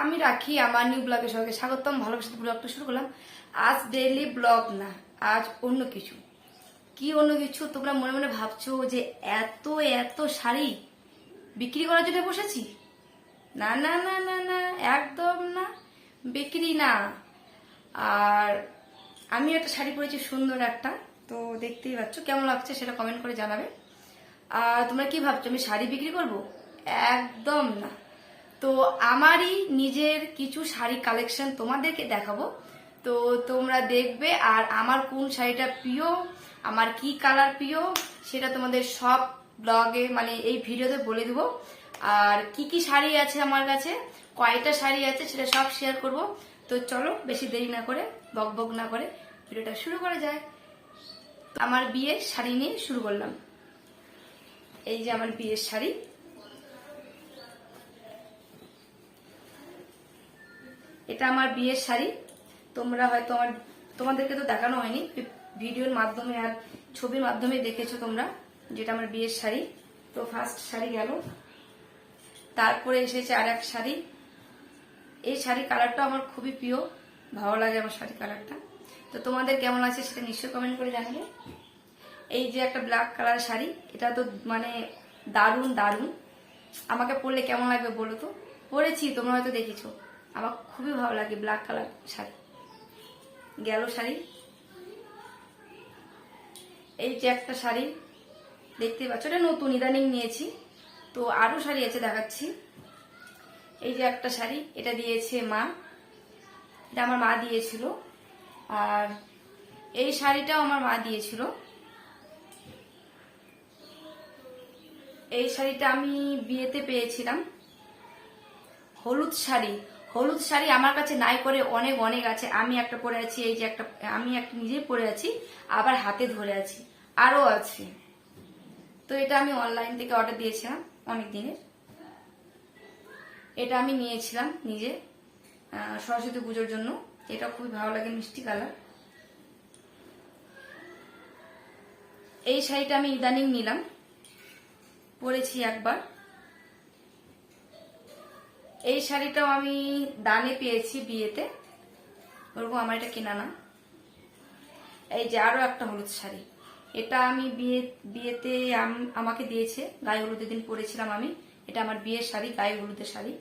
আমি রাখি আমার নিউ ব্লগের সঙ্গে স্বাগতম। ভালোবাসা ব্লগটা শুরু করলাম। আজ ডেইলি ব্লগ না, আজ অন্য কিছু। কি অন্য কিছু? তোমরা মনে মনে ভাবছ যে এত এত শাড়ি বিক্রি করার জন্য বসেছি? না না না না না, একদম না, বিক্রি না। আর আমি একটা শাড়ি পরেছি সুন্দর একটা, তো দেখতেই পাচ্ছ, কেমন লাগছে সেটা কমেন্ট করে জানাবে। আর তোমরা কি ভাবছ, আমি শাড়ি বিক্রি করব? একদম না। তো আমারই নিজের কিছু শাড়ি কালেকশন তোমাদেরকে দেখাবো। তো তোমরা দেখবে আর আমার কোন শাড়িটা প্রিয়, আমার কি কালার প্রিয়, সেটা তোমাদের সব ব্লগে মানে এই ভিডিওতে বলে দিব। আর কি কি শাড়ি আছে আমার কাছে, কয়টা শাড়ি আছে সেটা সব শেয়ার করব। তো চলো বেশি দেরি না করে, বক বক না করে ভিডিওটা শুরু করা যায়। আমার বিয়ের শাড়ি নিয়ে শুরু করলাম। এই যে আমার বিয়ের শাড়ি। এটা আমার বিয়ের শাড়ি। তোমরা হয়তো আমার তোমাদেরকে তো দেখানো হয়নি। ভিডিওর মাধ্যমে আর ছবির মাধ্যমে দেখেছ তোমরা যেটা আমার বিয়ের শাড়ি। তো ফার্স্ট শাড়ি গেল। তারপরে এসেছে আর এক শাড়ি। এই শাড়ি কালারটা আমার খুবই প্রিয়। ভালো লাগে আমার শাড়ি কালারটা তো তোমাদের কেমন আছে সেটা নিশ্চয়ই কমেন্ট করে জানাবে এই যে একটা ব্ল্যাক কালার শাড়ি, এটা তো মানে দারুণ দারুণ। আমাকে পরলে কেমন লাগবে বলো তো? পরেছি, তোমরা হয়তো দেখেছ। আমার খুবই ভালো লাগে ব্ল্যাক কালার শাড়ি। গেল শাড়ি। এই যে একটা শাড়ি দেখতে পাচ্ছ, এটা নতুন, ইদানিং নিয়েছি। তো আরও শাড়ি আছে দেখাচ্ছি। এই যে একটা শাড়ি, এটা দিয়েছে মা। এটা আমার মা দিয়েছিল। আর এই শাড়িটাও আমার মা দিয়েছিল। এই শাড়িটা আমি বিয়েতে পেয়েছিলাম। হলুদ শাড়ি। হলুদ শাড়ি আমার কাছে নাই করে অনেক অনেক আছে। আমি একটা পরে আছি, এই যে একটা, আমি একটা নিজেই পরে আছি, আবার হাতে ধরে আছি। আরও আছে। তো এটা আমি অনলাইন থেকে অর্ডার দিয়েছিলাম, অনেক দিনের। এটা আমি নিয়েছিলাম নিজে সরস্বতী পুজোর জন্য। এটা খুবই ভালো লাগে, মিষ্টি কালার। এই শাড়িটা আমি ইদানিং নিলাম। পরেছি একবার। এই শাড়িটাও আমি দানে পেয়েছি বিয়েতে। ওরকম আমার এটা কেনা না। এই যে আরও একটা হলুদ শাড়ি। এটা আমি বিয়ে, বিয়েতে আমাকে দিয়েছে। গায়ে হলুদের দিন পরেছিলাম আমি, এটা আমার বিয়ের শাড়ি, গায়ে হলুদের শাড়ি।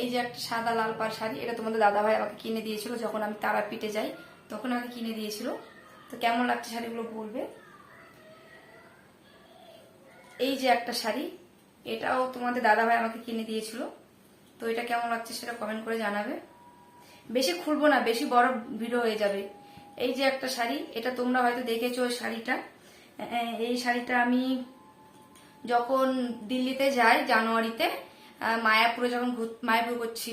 এই যে একটা সাদা লাল পাড় শাড়ি, এটা তোমাদের দাদা ভাই আমাকে কিনে দিয়েছিল যখন আমি তারা তারাপীঠে যাই, তখন আমাকে কিনে দিয়েছিল। তো কেমন লাগছে শাড়িগুলো বলবে? এই যে একটা শাড়ি, এটাও তোমাদের দাদা ভাই আমাকে কিনে দিয়েছিল। তো এটা কেমন লাগছে সেটা কমেন্ট করে জানাবে। বেশি খুলবো না, বেশি বড় ভিডিও হয়ে যাবে। এই যে একটা শাড়ি, এটা তোমরা হয়তো দেখেছ ওই শাড়িটা। এই শাড়িটা আমি যখন দিল্লিতে যাই জানুয়ারিতে মায়াপুরে যখন মায়াপুর করছি,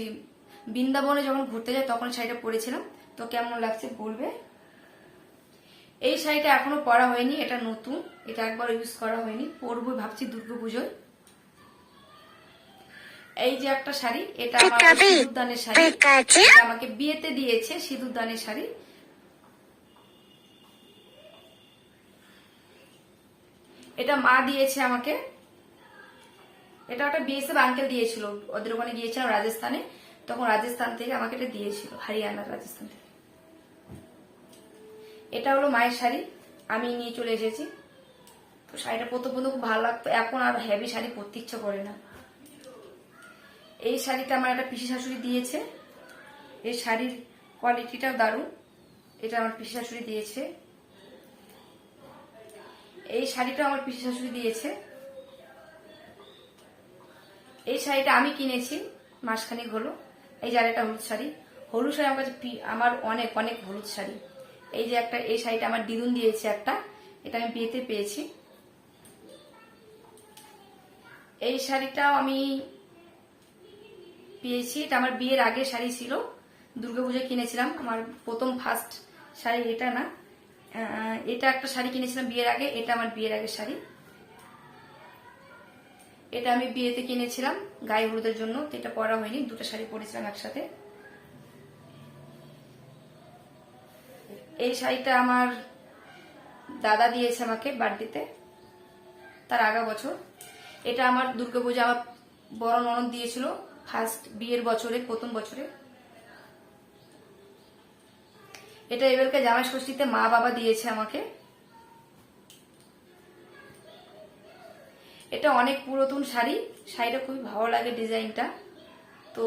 বৃন্দাবনে যখন ঘুরতে যাই তখন শাড়িটা পরেছিলাম। তো কেমন লাগছে বলবে? এই শাড়িটা এখনও পরা হয়নি এটা নতুন এটা একবার ইউজ করা হয়নি পরবো ভাবছি দুর্গা পুজোয়। এই যে একটা শাড়ি এটা আমার সিঁদুর শাড়ি এটা আমাকে বিয়েতে দিয়েছে সিঁদুর দানের শাড়ি। এটা মা দিয়েছে আমাকে। এটা একটা বিএসএফ আঙ্কেল দিয়েছিল ওদের ওখানে গিয়েছিলাম রাজস্থানে তখন রাজস্থান থেকে আমাকে এটা দিয়েছিল হরিয়ানার রাজস্থান থেকে। এটা হলো মায়ের শাড়ি, আমি নিয়ে চলে এসেছি। তো শাড়িটা প্রথম প্রথম খুব ভালো লাগতো, এখন আর হেভি শাড়ি পরতে ইচ্ছা করে না। এই শাড়িটা আমার একটা পিসি শাশুড়ি দিয়েছে, এই শাড়ির কোয়ালিটিটাও দারুণ, এটা আমার পিসি শাশুড়ি দিয়েছে। এই শাড়িটা আমার পিসি শাশুড়ি দিয়েছে। এই শাড়িটা আমি কিনেছি, মাসখানেক হলো। এই আরেকটা হলুদ শাড়ি হলুদ শাড়ি আমার কাছে আমার অনেক অনেক হলুদ শাড়ি। এই যে একটা, এই শাড়িটা আমার দিদুন দিয়েছে একটা, এটা আমি বিয়েতে পেয়েছি। এই শাড়িটাও আমি পেয়েছি, এটা আমার বিয়ের আগে শাড়ি ছিল। দুর্গা দুর্গাপুজোয় কিনেছিলাম, আমার প্রথম ফার্স্ট শাড়ি এটা না। এটা একটা শাড়ি কিনেছিলাম বিয়ের আগে, এটা আমার বিয়ের আগের শাড়ি। এটা আমি বিয়েতে কিনেছিলাম, গায়ে হলুদের জন্য, তো এটা পরা হয়নি, দুটো শাড়ি পরেছিলাম একসাথে। এই শাড়িটা আমার দাদা দিয়েছে আমাকে বার্থডেতে তার আগা বছর। এটা আমার দুর্গাপূজা আমার বড় ননদ দিয়েছিল ফার্স্ট বিয়ের বছরে, প্রথম বছরে। এটা এবারকে জামাই ষষ্ঠীতে মা বাবা দিয়েছে আমাকে। এটা অনেক পুরাতন শাড়ি, শাড়িটা খুবই ভালো লাগে ডিজাইনটা। তো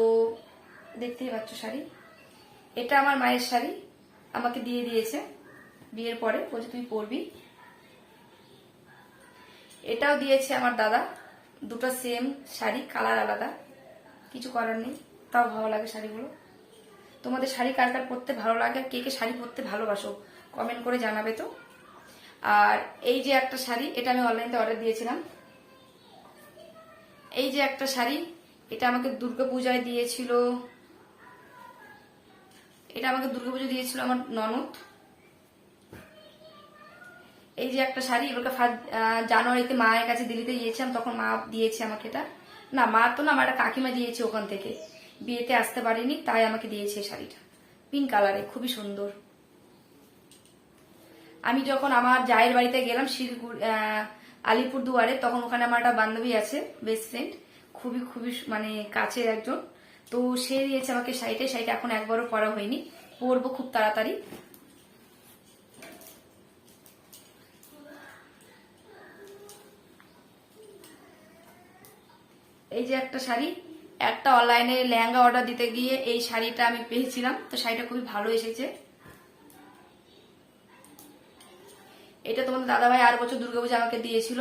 দেখতেই পাচ্ছ শাড়ি। এটা আমার মায়ের শাড়ি। আমাকে দিয়ে দিয়েছে। বিয়ের পরে বলছে তুই পরবি। এটাও দিয়েছে আমার দাদা। দুটো সেম শাড়ি কালার আলাদা। কিছু করার নেই, তাও ভালো লাগে শাড়িগুলো। তোমাদের শাড়ি কার কার পরতে ভালো লাগে, আর কে কে শাড়ি পরতে ভালোবাসো কমেন্ট করে জানাবে তো। আর এই যে একটা শাড়ি, এটা আমি অনলাইনে অর্ডার দিয়েছিলাম। এই যে একটা শাড়ি, এটা আমাকে দুর্গাপূজায় দিয়েছিল। এটা আমাকে দুর্গাপুজো দিয়েছিল আমার ননদ। এই যে একটা শাড়ি, এবারকে জানুয়ারিতে মায়ের কাছে দিল্লিতে গিয়েছিলাম, তখন মা দিয়েছে আমাকে এটা। না, মা তো না, আমার একটা কাকিমা দিয়েছে ওখান থেকে। বিয়েতে আসতে পারিনি, তাই আমাকে দিয়েছে এই শাড়িটা। পিঙ্ক কালারে, খুবই সুন্দর। আমি যখন আমার জায়ের বাড়িতে গেলাম, শিলগুড় আলিপুর দুয়ারে তখন ওখানে আমার একটা বান্ধবী আছে বেস্ট ফ্রেন্ড খুবই খুবই মানে কাছের একজন। তো সে দিয়েছে আমাকে শাড়িটা শাড়িটা এখন একবারও পরা হয়নি। পরবো খুব তাড়াতাড়ি। এই যে একটা শাড়ি, একটা অনলাইনে লেহেঙ্গা অর্ডার দিতে গিয়ে এই শাড়িটা আমি পেয়েছিলাম, তো শাড়িটা খুবই ভালো এসেছে। এটা তোমাদের দাদাভাই আর বছর দুর্গাপূজা আমাকে দিয়েছিল।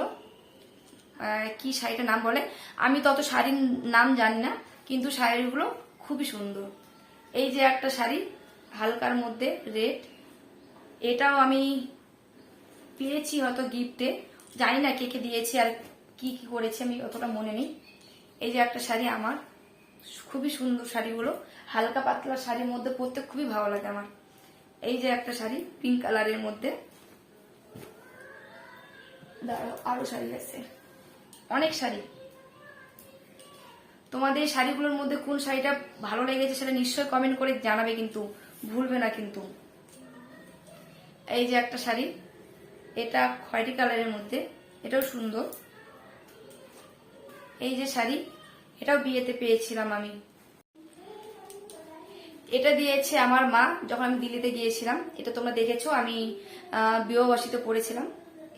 কি শাড়িটার নাম বলে? আমি তত শাড়ির নাম জানি না। কিন্তু শাড়িগুলো খুবই সুন্দর। এই যে একটা শাড়ি, হালকার মধ্যে রেড। এটাও আমি পেয়েছি হয়তো গিফটে। জানি না কে কে দিয়েছি আর কি কি করেছি, আমি অতটা মনে নেই। এই যে একটা শাড়ি আমার, খুবই সুন্দর শাড়িগুলো। হালকা পাতলা শাড়ির মধ্যে পরতে খুবই ভালো লাগে আমার। এই যে একটা শাড়ি পিঙ্ক কালারের মধ্যে। দাঁড়াও, আরও শাড়ি আছে। অনেক শাড়ি। তোমাদের শাড়িগুলোর মধ্যে কোন শাড়িটা ভালো লেগেছে সেটা নিশ্চয়ই কমেন্ট করে জানাবে কিন্তু। ভুলবে না কিন্তু। এই যে একটা শাড়ি, এটা খয়েরি কালারের মধ্যে, এটাও সুন্দর। এই যে শাড়ি, এটাও বিয়েতে পেয়েছিলাম আমি। এটা দিয়েছে আমার মা যখন আমি দিল্লিতে গিয়েছিলাম। এটা তোমরা দেখেছ, আমি বিবাহবাসীতে পরেছিলাম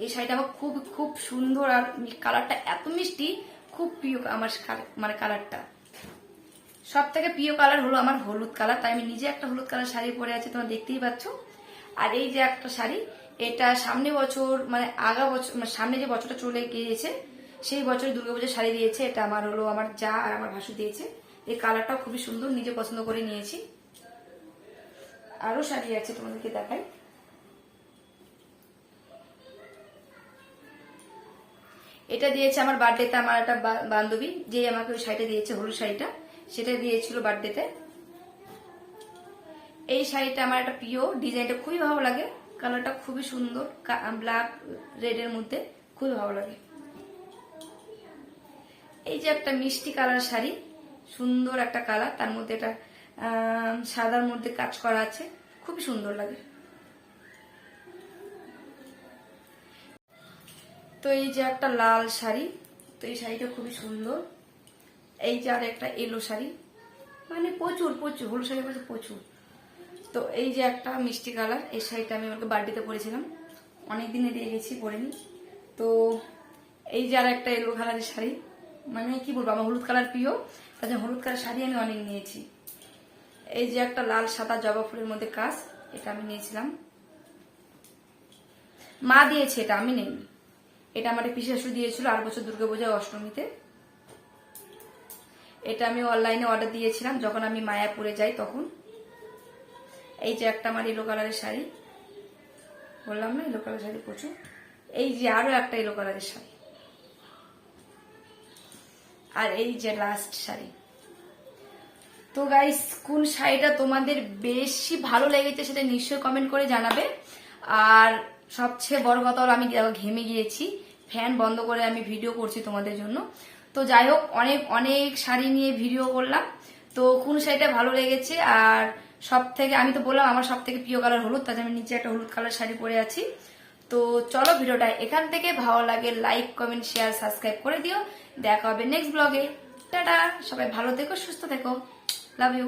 এই শাড়িটা আমার খুব খুব সুন্দর আর কালারটা এত মিষ্টি খুব প্রিয় আমার মানে কালারটা। সব থেকে প্রিয় কালার হলো আমার হলুদ কালার। তাই আমি নিজে একটা হলুদ কালার শাড়ি পরে আছি, তোমরা দেখতেই পাচ্ছ। আর এই যে একটা শাড়ি, এটা সামনে বছর মানে আগা বছর মানে সামনে যে বছরটা চলে গিয়েছে, সেই বছর দুর্গাপূজার শাড়ি দিয়েছে। এটা আমার হলো আমার যা আর আমার ভাসু দিয়েছে। এই কালারটাও খুবই সুন্দর, নিজে পছন্দ করে নিয়েছি। আরও শাড়ি আছে তোমাদেরকে দেখাই। এটা দিয়েছে আমার বার্থডেতে আমার একটা বান্ধবী, যে আমাকে ওই শাড়িটা দিয়েছে, হলুদ শাড়িটা, সেটা দিয়েছিল বার্থডেতে। এই শাড়িটা আমার একটা প্রিয়, ডিজাইনটা খুবই ভালো লাগে, কালারটা খুবই সুন্দর ব্ল্যাক, রেডের মধ্যে খুবই ভালো লাগে। এই যে একটা মিষ্টি কালার শাড়ি, সুন্দর একটা কালার, তার মধ্যে এটা সাদার মধ্যে কাজ করা আছে, খুবই সুন্দর লাগে। তো এই যে একটা লাল শাড়ি, তো এই শাড়িটা খুবই সুন্দর। এই যে আর একটা এলো শাড়ি মানে প্রচুর প্রচুর, হলুদ শাড়ি বলছে প্রচুর। তো এই যে একটা মিষ্টি কালার, এই শাড়িটা আমি আমাকে বার্থডেতে পরেছিলাম। অনেক দিনে দিয়ে গেছি, পরিনি। তো এই যে আর একটা এলো কালারের শাড়ি মানে কি বলব, আমার হলুদ কালার প্রিয়, তার জন্য হলুদ কালার শাড়ি আমি অনেক নিয়েছি। এই যে একটা লাল, সাদা জবা ফুলের মধ্যে কাজ, এটা আমি নিয়েছিলাম। মা দিয়েছে এটা, আমি নেই এটা আমার পিসি শাশুড়ি দিয়েছিল আর বছর দুর্গাপূজায় অষ্টমীতে। এটা আমি অনলাইনে অর্ডার দিয়েছিলাম, যখন আমি মায়াপুরে যাই তখন। এই যে একটা আমার ইলো কালারের শাড়ি। বললাম না এলো কালার শাড়ি প্রচুর। এই যে আরও একটা ইলো কালারের শাড়ি। আর এই যে লাস্ট শাড়ি। তো গাইস কোন শাড়িটা তোমাদের বেশি ভালো লেগেছে সেটা নিশ্চয়ই কমেন্ট করে জানাবে। আর সবচেয়ে বড় কথা হলো আমি ঘেমে গিয়েছি। ফ্যান বন্ধ করে আমি ভিডিও করছি তোমাদের জন্য। তো যাই হোক, অনেক অনেক শাড়ি নিয়ে ভিডিও করলাম। তো কোন শাড়িটা ভালো লেগেছে? আর সব থেকে আমি তো বললাম আমার সব থেকে প্রিয় কালার হলুদ তাতে আমি নিচে একটা হলুদ কালার শাড়ি পরে আছি। তো চলো ভিডিওটা এখান থেকে। ভালো লাগে লাইক কমেন্ট শেয়ার সাবস্ক্রাইব করে দিও। দেখা হবে নেক্সট ব্লগে টাটা! সবাই ভালো থেকো, সুস্থ থেকো। Love you